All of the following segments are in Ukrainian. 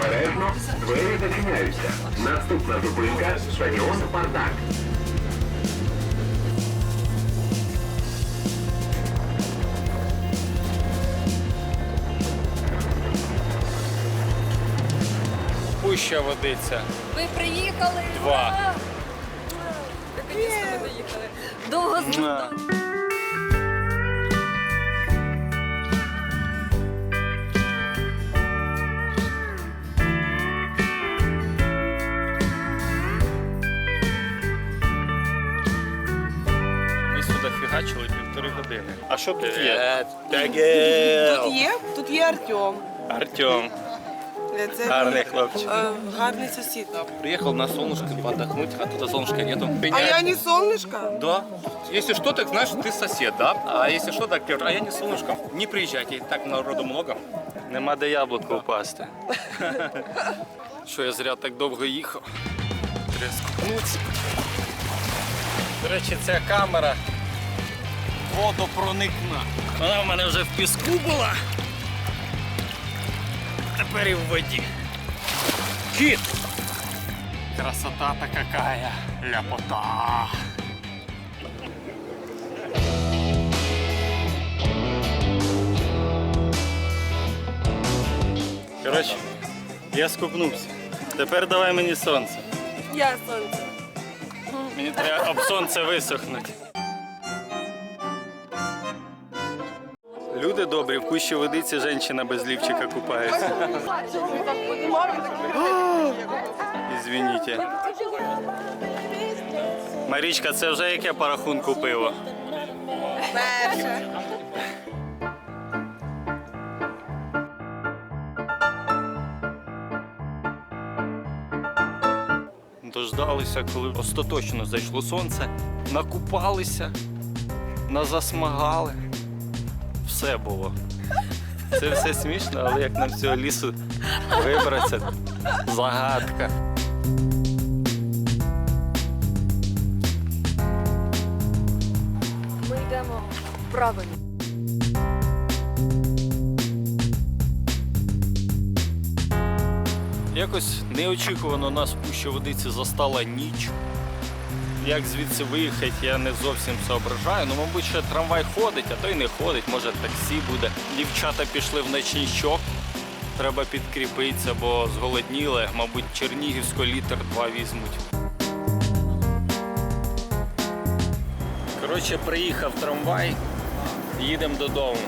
Обережно, двері зачиняються. Наступна зупинка стадіон Спартак. Пуща водиться. Ви приїхали? Два. Ура! Доїхали. Довго знав. фігачили півтори години. А що тут є? Тут є, тут є Артем. Артем, Е, Це гарний хлопчик. е, гарний сусід. Приехал на солнышко отдохнуть, а тут солнышка нету. А я не солнышко. Да. Если что, так знаешь, ты сосед, да? А если что, так а я не солнышко. Не приезжайте, и так народу много. Нема де яблуко упасти. Що я зря так довго їхав. Треба скупнутися. До речі, ця камера водопроникна. Вона в мене вже в піску була. Тепер і в воді. Кіт! Красота-то какая! Ляпота! Коротше, я скупнувся. Тепер давай мені сонце. Я сонце. Мені треба об сонце висохнути. Люди добрі, в кущі водиці жінка без лівчика купається. Извините. Марічка, це вже яке по рахунку пиво? Перше. Дождалися, коли остаточно зайшло сонце, накупалися, назасмагали. Все було. Це все смішно, але як нам з цього лісу вибратися, загадка. Ми йдемо правильно. Якось неочікувано нас пущі водиці застала ніч. Як звідси виїхати, я не зовсім соображаю. Ну, мабуть, ще трамвай ходить, а то й не ходить, може таксі буде. Дівчата пішли в ночнічок. Треба підкріпитися, бо зголодніли. Мабуть, Чернігівсько літр два візьмуть. Коротше, приїхав трамвай, їдемо додому.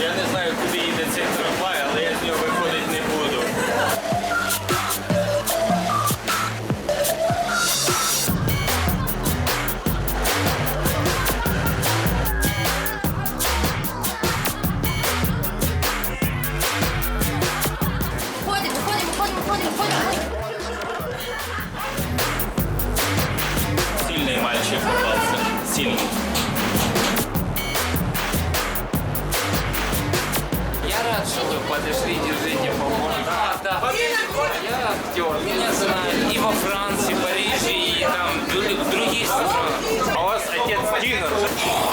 Я не знаю, куди їде цей трамвай, але я з нього виходити не буду. Сильный. Я рад, что вы подошли, держите, поможем. Да, да. Я актер, меня знают и во Франции, Париже, и там в в других странах. А у вас отец Динер.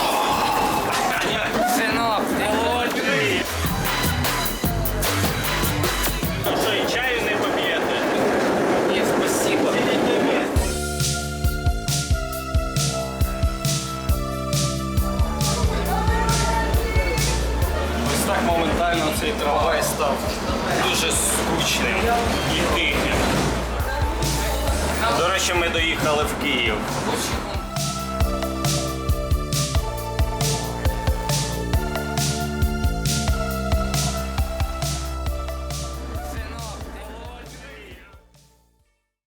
Моментально цей трамвай став дуже скучним і тихим. До речі, ми доїхали в Київ.